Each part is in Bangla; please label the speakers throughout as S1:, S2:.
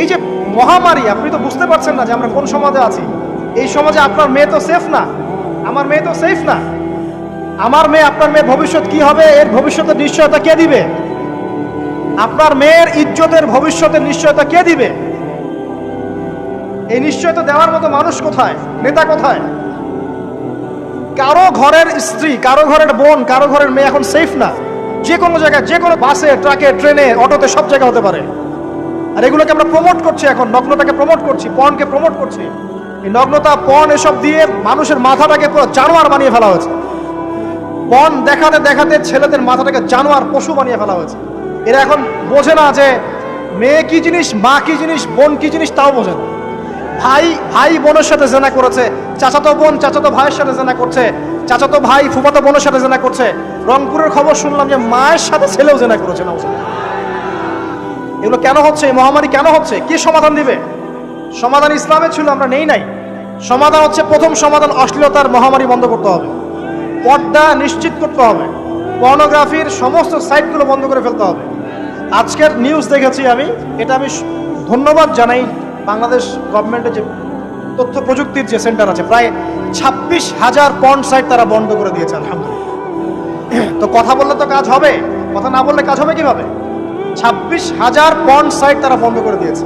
S1: এই যে মহামারী, আপনি তো বুঝতে পারছেন না যে আমরা কোন সমাজে আছি। এই সমাজে আপনার মেয়ে তো সেফ না। আমার মেয়ে তো সেফ না। আমার মেয়ে, আপনার মেয়ে ভবিষ্যৎ কি হবে? এর ভবিষ্যতের নিশ্চয়তা কে দিবে? আপনার মেয়ের ইজ্জতের ভবিষ্যতের নিশ্চয়তা কে দিবে? এই নিশ্চয়তা দেওয়ার মতো মানুষ কোথায়? নেতা কোথায়? কারও ঘরের স্ত্রী, কারও ঘরের বোন, কারও ঘরের মেয়ে এখন সেফ না। যে কোনো জায়গায়, যে কোনো বাসে, ট্রাকে, ট্রেনে, অটোতে সব জায়গায় হতে পারে। আর এগুলোকে আমরা প্রমোট করছি এখন, নগ্নতাকে প্রমোট করছি, পণকে প্রমোট করছি। এই নগ্নতা, পণ এসব দিয়ে মানুষের মাথাটাকে পুরো জানোয়ার বানিয়ে ফেলা হয়েছে। পণ দেখাতে দেখাতে ছেলেদের মাথাটাকে জানোয়ার পশু বানিয়ে ফেলা হয়েছে। এরা এখন বোঝে না যে মেয়ে কি জিনিস, মা কি জিনিস, বোন কি জিনিস, তাও বোঝে না। ভাই ভাই বোনের সাথে জেনা করেছে, চাচাতো বোন চাচাতো ভাইয়ের সাথে জেনা করছে, চাচাতো ভাই ফুফাতো বোনের সাথে জেনা করছে। রংপুরের খবর শুনলাম যে মায়ের সাথে ছেলেও জেনা করেছে না। এগুলো কেন হচ্ছে? এই মহামারী কেন হচ্ছে? কি সমাধান দিবে? সমাধান ইসলামে ছিল, আমরা নেই নাই। সমাধান হচ্ছে, প্রথম সমাধান অশ্লীলতার মহামারী বন্ধ করতে হবে। পর্দা নিশ্চিত করতে হবে। পর্নোগ্রাফির সমস্ত সাইটগুলো বন্ধ করে ফেলতে হবে। আজকের নিউজ দেখেছি আমি। এটা আমি ধন্যবাদ জানাই বাংলাদেশ গভর্নমেন্টের যে তথ্য প্রযুক্তির যে সেন্টার আছে। প্রায় ছাব্বিশ হাজার পর্ন সাইট তারা বন্ধ করে দিয়েছে, আলহামদুলিল্লাহ। তো কথা বললে তো কাজ হবে। কথা না বললে কাজ হবে কীভাবে? ছাব্বিশ হাজার পর্ন সাইট তারা বন্ধ করে দিয়েছে।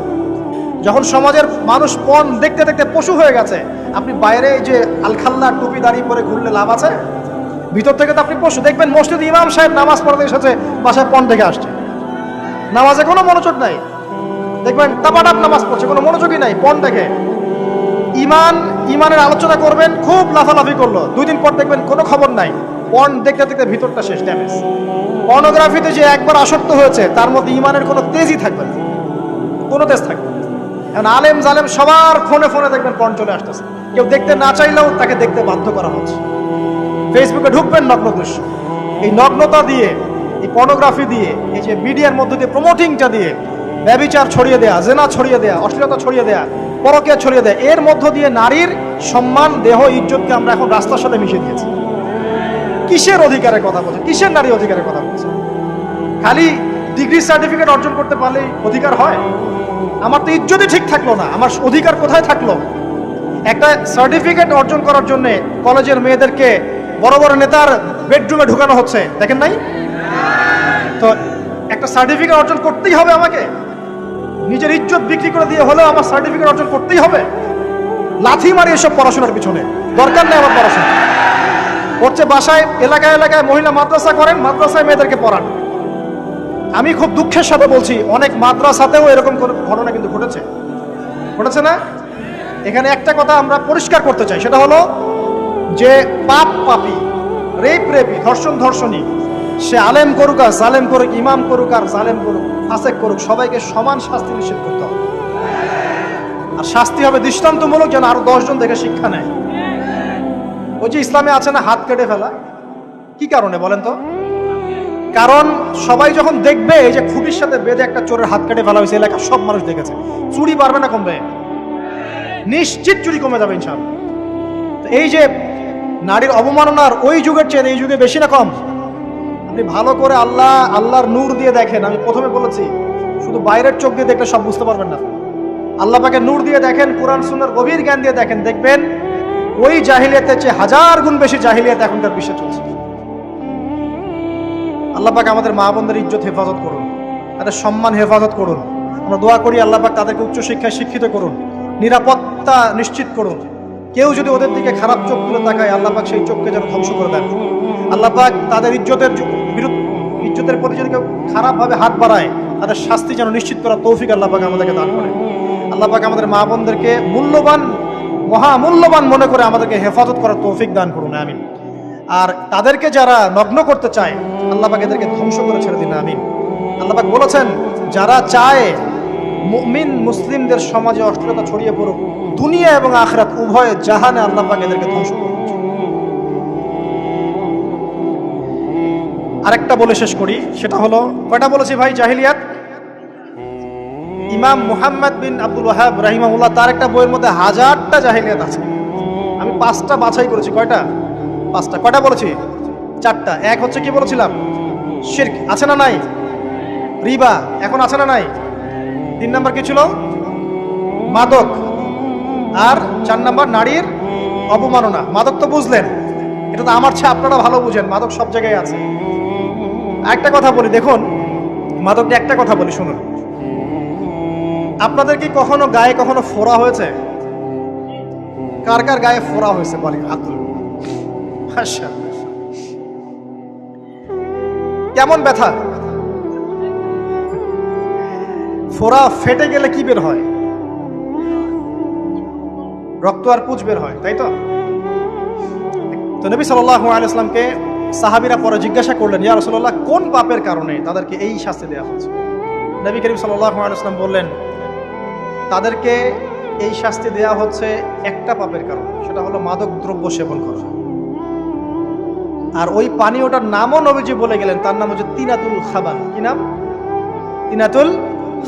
S1: যখন সমাজের মানুষ পণ দেখতে দেখতে পশু হয়ে গেছে, আপনি বাইরে এই যে আলখাল্লা টুপি দাঁড়িয়ে পরে ঘুরলে লাভ আছে? ভিতর থেকে তো আপনি পশু। দেখবেন মসজিদ ইমাম সাহেব নামাজ পড়তে এসেছে, বাসায় পণ দেখে আসছে। নামাজে কোনো মনোযোগ নাই। দেখবেন টাপাটাপ নামাজ পড়ছে, কোনো মনোযোগই নাই পণ দেখে। ইমান, ইমানের আলোচনা করবেন, খুব লাফালাফি করল। দুই দিন পর দেখবেন কোনো খবর নাই। পণ দেখতে দেখতে ভিতরটা শেষ ড্যামেজ পর্নোগ্রাফিতে যে একবার আসক্ত হয়েছে, তার মধ্যে ইমানের কোনো তেজই থাকবে না। কোনো তেজ থাকবে এখন আলেম জালেম সবার ফোনে ফোনে দেখবেন পণ চলে আসতেছে। কেউ দেখতে না চাইলেও তাকে দেখতে বাধ্য করা হচ্ছে। ফেসবুকে ঢুকবেন নগ্ন দৃশ্য। এই নগ্নতা দিয়ে, এই পর্নোগ্রাফি দিয়ে, এই যে মিডিয়ার মধ্যে দিয়ে প্রমোটিংটা দিয়ে, ব্যবিচার ছড়িয়ে দেয়া, জেনা ছড়িয়ে দেয়া, অশ্লীলতা ছড়িয়ে দেয়া পরকে ছড়িয়ে দেয়া, এর মধ্য দিয়ে নারীর সম্মান, দেহ, ইজ্জতকে আমরা এখন রাস্তার সাথে মিশিয়ে দিয়েছি। কিসের অধিকারের কথা বলছে? কিসের নারী অধিকারের কথা বলছে? খালি ডিগ্রি সার্টিফিকেট অর্জন করতে পারলে অধিকার হয়? আমার তো ইজ্জতই ঠিক থাকল না। আমার অধিকার কোথায় থাকল? একটা সার্টিফিকেট অর্জন করার জন্য কলেজের মেয়েদেরকে বড় বড় নেতার বেডরুমে ঢুকানো হচ্ছে। দেখেন নাই? তো একটা সার্টিফিকেট অর্জন করতেই হবে আমাকে? নিজের ইজ্জত বিক্রি করে দিয়ে হলেও আমার সার্টিফিকেট অর্জন করতেই হবে? লাথি মারি এসব পড়াশোনার পিছনে। দরকার নেই আমার পড়াশোনা করছে বাসায়, এলাকায় এলাকায় মহিলা মাদ্রাসা করেন, মাদ্রাসায় মেয়েদেরকে পড়ান। আমি খুব দুঃখের সাথে বলছি, অনেক মাদ্রাসাতেও এরকম ঘটনা কিন্তু ঘটেছে। ঘটেছে না? এখানে একটা কথা আমরা পরিষ্কার করতে চাই, সেটা হলো যে পাপ পাপি, রেপ রেপি, ধর্ষণ ধর্ষণী, সে আলেম করুক আর জালেম করুক, ইমাম করুক আর জালেম করুক, ফাসেক করুক, সবাইকে সমান শাস্তি নিষেধ করতে হবে। আর শাস্তি হবে দৃষ্টান্তমূলক যেন আরও দশজন দেখে শিক্ষা নেয়। ওই যে ইসলামে আছে না, হাত কেটে ফেলা। কি কারণে বলেন তো? কারণ সবাই যখন দেখবে, এই যে খুঁটির সাথে বেঁধে একটা চোরের হাত কেটে ফেলা হয়েছে, এলাকার সব মানুষ দেখেছে। চুরি পারবে না কমবে। নিশ্চিত চুরি কমে যাবে, ইনশাআল্লাহ। এই যে নারীর অবমাননার ওই যুগের চেয়ে এই যুগে বেশি না কম। আপনি ভালো করে আল্লাহ, আল্লাহর নূর দিয়ে দেখেন। আমি প্রথমে বলেছি, শুধু বাইরের চোখ দিয়ে দেখলে সব বুঝতে পারবেন না। আল্লাহ পাকে নূর দিয়ে দেখেন, কোরআন সুন্দর গভীর জ্ঞান দিয়ে দেখেন। দেখবেন ওই জাহিলিয়াতের চেয়ে হাজার গুণ বেশি জাহিলিয়াত এখনকার বিশ্বে চলছে। আল্লাহ পাক আমাদের মা বোনদের ইজ্জত হেফাজত করুন, তাদের সম্মান হেফাজত করুন। আমরা দোয়া করি আল্লাহ পাক তাদেরকে উচ্চশিক্ষায় শিক্ষিত করুন, নিরাপত্তা নিশ্চিত করুন। কেউ যদি ওদের দিকে খারাপ চোখ তুলে তাকায়, আল্লাহ পাক সেই চোখকে যেন ধ্বংস করে দেন। আল্লাহ পাক তাদের ইজ্জতের বিরুদ্ধে ইজ্জতের প্রতি যদি কেউ খারাপভাবে হাত বাড়ায়, তাদের শাস্তি যেন নিশ্চিত করা তৌফিক আল্লাহ পাক আমাদেরকে দান করে। আল্লাহ পাক আমাদের মা বোনদেরকে মূল্যবান মহামূল্যবান মনে করে আমাদেরকে হেফাজত করার তৌফিক দান করুন, আমিন। আর তাদেরকে যারা নগ্ন করতে চায় আল্লাহ পাক এদেরকে ধ্বংস করে ছেড়ে দিন, আমিন। আল্লাহ পাক বলেছেন, যারা চায় মুমিন মুসলিমদের সমাজে অশ্লীলতা ছড়িয়ে পড়ুক, দুনিয়া এবং আখরাত উভয় জাহানে আল্লাহ পাক এদেরকে ধ্বংস করুন আরেকটা বলে শেষ করি, সেটা হলো, কয়টা বলেছি ভাই? জাহিলিয়াত? ইমাম মুহাম্মদ বিন আব্দুল ওয়াহাব রাহিমাহুল্লাহ, তার একটা বইয়ের মধ্যে হাজারটা জাহিলিয়াত আছে। আমি পাঁচটা বাছাই করেছি। কয়টা? পাঁচটা। কয়টা বলেছি? চারটা। এক হচ্ছে কি বলেছিলাম? শির্ক। আছে না নাই? রিবা। এখন আছে না নাই? তিন নাম্বার কি ছিল? মাদক। আর চার নাম্বার নারীর অপমাননা মাদক তো বুঝলেন। এটা তো আমার চেয়ে আপনারা ভালো বুঝেন। মাদক সব জায়গায় আছে। একটা কথা বলি, দেখুন। মাদক একটা কথা বলি, শুনুন। আপনাদের কি কখনো গায়ে কখনো ফোড়া হয়েছে? কার কার গায়ে ফোড়া হয়েছে বলি। আচ্ছা কেমন ব্যথা? ফোড়া ফেটে গেলে কি বের হয়? রক্ত আর পুজ বের হয়, তাই তো? তো নবী সাল্লাহ আলাইসলামকে সাহাবিরা পরে জিজ্ঞাসা করলেন, ইয়া রসল্লাহ কোন পাপের কারণে তাদেরকে এই শাস্তি দেওয়া হচ্ছে নবী করিম সাল্লাহ আলাইসলাম বললেন তাদেরকে এই শাস্তি দেওয়া হচ্ছে একটা পাপের কারণ, সেটা হলো মাদক দ্রব্য সেবন করা। আর ওই পানীয়টার নামও নবীজি বলে গেলেন, তার নাম হচ্ছে তিনাতুল খাবাল। কি নাম? তিনাতুল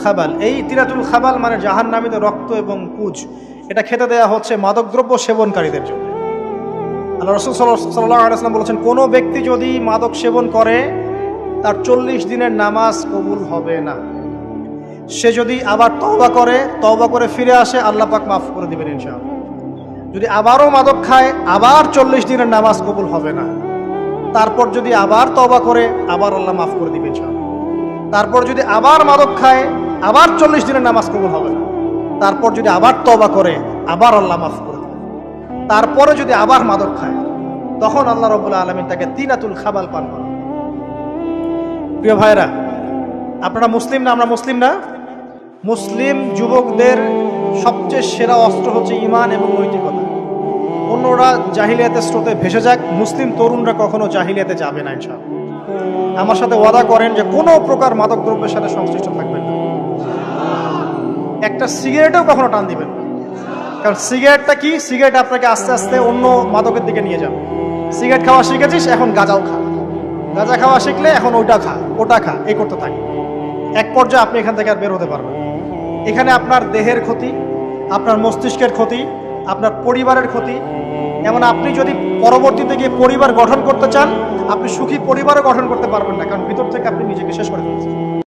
S1: খাবাল। এই তিনাতুল খাবাল মানে জাহান নামিতে রক্ত এবং পুজ এটা খেতে দেওয়া হচ্ছে মাদকদ্রব্য সেবনকারীদের জন্য। আল্লাহ রসুল সাল্লাহ বলেছেন, কোনো ব্যক্তি যদি মাদক সেবন করে, তার চল্লিশ দিনের নামাজ কবুল হবে না। সে যদি আবার তওবা করে তওবা করে ফিরে আসে, আল্লাহ পাক মাফ করে দিবেন ইনশাআল্লাহ। যদি আবারও মাদক খায়, আবার চল্লিশ দিনের নামাজ কবুল হবে না। তারপর যদি আবার তওবা করে, আবার আল্লাহ মাফ করে দিবেন ইনশাআল্লাহ। তারপর যদি আবার মাদক খায়, আবার চল্লিশ দিনের নামাজ কবুল হবে না। তারপর যদি আবার তওবা করে, আবার আল্লাহ মাফ করে দেবে তারপরে যদি আবার মাদক খায়, তখন আল্লাহ রবুল্লা আলমিন তাকে তিনাতুল খাবাল পান করেন। প্রিয় ভাইরা আপনারা মুসলিম না, আমরা মুসলিম না? মুসলিম যুবকদের সবচেয়ে সেরা অস্ত্র হচ্ছে ইমান এবং নৈতিকতা। অন্যরা জাহিলিয়াতের স্রোতে ভেসে যাক, মুসলিম তরুণরা কখনো জাহিলিয়াতে যাবে না, ইনশাআল্লাহ। আমার সাথে ওয়াদা করেন যে কোনো প্রকার মাদক দ্রব্যের সাথে সংশ্লিষ্ট থাকবেন না। একটা সিগারেটেও কখনো টান দিবেন না। কারণ সিগারেটটা কি? সিগারেট আপনাকে আস্তে আস্তে অন্য মাদকের দিকে নিয়ে যাবে। সিগারেট খাওয়া শিখেছিস, এখন গাঁজাও খা। গাঁজা খাওয়া শিখলে এখন ওটা খা ওটা খা, এই করতে থাকে। এক পর্যায়ে আপনি এখান থেকে আর বের হতে পারবেন এখানে আপনার দেহের ক্ষতি, আপনার মস্তিষ্কের ক্ষতি, আপনার পরিবারের ক্ষতি। এমন আপনি যদি পরবর্তীতে গিয়ে পরিবার গঠন করতে চান, আপনি সুখী পরিবারও গঠন করতে পারবেন না, কারণ ভিতর থেকে আপনি নিজেকে শেষ করে ফেলছেন।